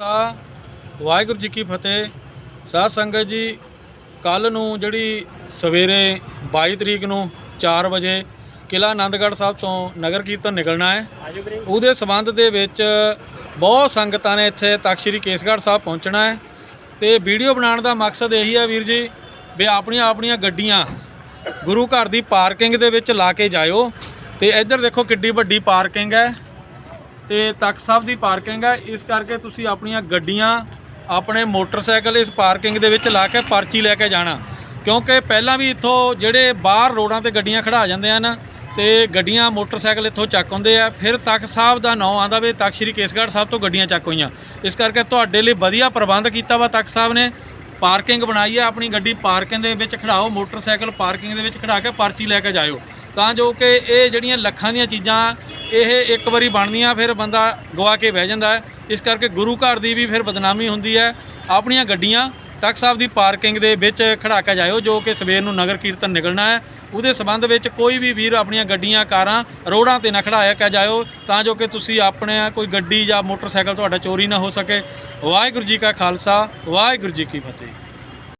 ਤਾਂ ਵਾਹਿਗੁਰੂ ਜੀ ਕੀ ਫਤਿਹ। ਸਾਧ ਸੰਗਤ ਜੀ, ਕੱਲ ਨੂੰ ਜਿਹੜੀ ਸਵੇਰੇ 22 ਤਰੀਕ ਨੂੰ 4 ਵਜੇ ਕਿਲਾ ਆਨੰਦਗੜ੍ਹ ਸਾਹਿਬ ਤੋਂ ਨਗਰ ਕੀਰਤਨ ਨਿਕਲਣਾ ਹੈ। ਉਹਦੇ ਸਬੰਧ ਦੇ ਵਿੱਚ ਬਹੁਤ ਸੰਗਤਾਂ ਨੇ ਇੱਥੇ ਤਖਤ ਸ੍ਰੀ ਕੇਸਗੜ੍ਹ ਸਾਹਿਬ ਪਹੁੰਚਣਾ ਹੈ। ਤੇ ਵੀਡੀਓ ਬਣਾਉਣ ਦਾ ਮਕਸਦ ਇਹੀ ਹੈ ਵੀਰ ਜੀ ਵੀ ਆਪਣੀਆਂ ਆਪਣੀਆਂ ਗੱਡੀਆਂ ਗੁਰੂ ਘਰ ਦੀ ਪਾਰਕਿੰਗ ਦੇ ਵਿੱਚ ਲਾ ਕੇ ਜਾਇਓ। ਤੇ ਇੱਧਰ ਦੇਖੋ ਕਿੱਡੀ ਵੱਡੀ ਪਾਰਕਿੰਗ ਹੈ। ਤੇ ਤਖਤ ਸਾਹਿਬ ਦੀ ਪਾਰਕਿੰਗ ਹੈ। ਇਸ ਕਰਕੇ ਤੁਸੀਂ ਆਪਣੀਆਂ ਗੱਡੀਆਂ, ਆਪਣੇ ਮੋਟਰਸਾਈਕਲ ਇਸ ਪਾਰਕਿੰਗ ਦੇ ਵਿੱਚ ਲਾ ਕੇ ਪਰਚੀ ਲੈ ਕੇ ਜਾਣਾ। ਕਿਉਂਕਿ ਪਹਿਲਾਂ ਵੀ ਇੱਥੋਂ ਜਿਹੜੇ ਬਾਹਰ ਰੋਡਾਂ ਤੇ ਗੱਡੀਆਂ ਖੜਾ ਜਾਂਦੇ ਹਨ ਤੇ ਗੱਡੀਆਂ ਮੋਟਰਸਾਈਕਲ ਇੱਥੋਂ ਚੱਕ ਹੁੰਦੇ ਆ। ਫਿਰ ਤਖਤ ਸਾਹਿਬ ਦਾ ਨਾਂ ਆਂਦਾ ਵੀ ਤਖਤ ਸ੍ਰੀ ਕੇਸਗੜ੍ਹ ਸਾਹਿਬ ਤੋਂ ਗੱਡੀਆਂ ਚੱਕ ਹੋਈਆਂ ਇਸ ਕਰਕੇ ਤੁਹਾਡੇ ਲਈ ਵਧੀਆ ਪ੍ਰਬੰਧ ਕੀਤਾ ਵਾ ਤਖਤ ਸਾਹਿਬ ਨੇ। ਪਾਰਕਿੰਗ ਬਣਾਈ ਹੈ ਆਪਣੀ ਗੱਡੀ ਪਾਰਕਿੰਗ ਦੇ ਵਿੱਚ ਖੜਾਓ, ਮੋਟਰਸਾਈਕਲ ਪਾਰਕਿੰਗ ਦੇ ਵਿੱਚ ਖੜਾ ਕੇ ਪਰਚੀ ਲੈ ਕੇ ਜਾਇਓ। ਤਾਂ ਜੋ ਕਿ ਇਹ ਜਿਹੜੀਆਂ ਲੱਖਾਂ ਦੀਆਂ ਚੀਜ਼ਾਂ ਇਹ ਇੱਕ ਵਾਰੀ ਬਣਦੀਆਂ ਫਿਰ ਬੰਦਾ ਗਵਾ ਕੇ ਬਹਿ ਜਾਂਦਾ ਇਸ ਕਰਕੇ ਗੁਰੂ ਘਰ ਦੀ ਵੀ ਫਿਰ ਬਦਨਾਮੀ ਹੁੰਦੀ ਹੈ। ਆਪਣੀਆਂ ਗੱਡੀਆਂ ਤਖਤ ਸਾਹਿਬ ਦੀ ਪਾਰਕਿੰਗ ਦੇ ਵਿੱਚ ਖੜਾ ਕੇ ਜਾਇਓ, ਜੋ ਕਿ ਸਵੇਰ ਨੂੰ ਨਗਰ ਕੀਰਤਨ ਨਿਕਲਣਾ ਹੈ। ਉਹਦੇ ਸਬੰਧ ਵਿੱਚ ਕੋਈ ਵੀ ਵੀਰ ਆਪਣੀਆਂ ਗੱਡੀਆਂ, ਕਾਰਾਂ ਰੋਡਾਂ ਤੇ ਨਾ ਖੜਾਇਆ ਕੇ ਜਾਇਓ, ਤਾਂ ਜੋ ਕਿ ਤੁਸੀਂ ਆਪਣੇ ਕੋਈ ਗੱਡੀ ਜਾਂ ਮੋਟਰਸਾਈਕਲ ਤੁਹਾਡਾ ਚੋਰੀ ਨਾ ਹੋ ਸਕੇ। ਵਾਹਿਗੁਰੂ ਜੀ ਕਾ ਖਾਲਸਾ, ਵਾਹਿਗੁਰੂ ਜੀ ਕੀ ਫਤਿਹ।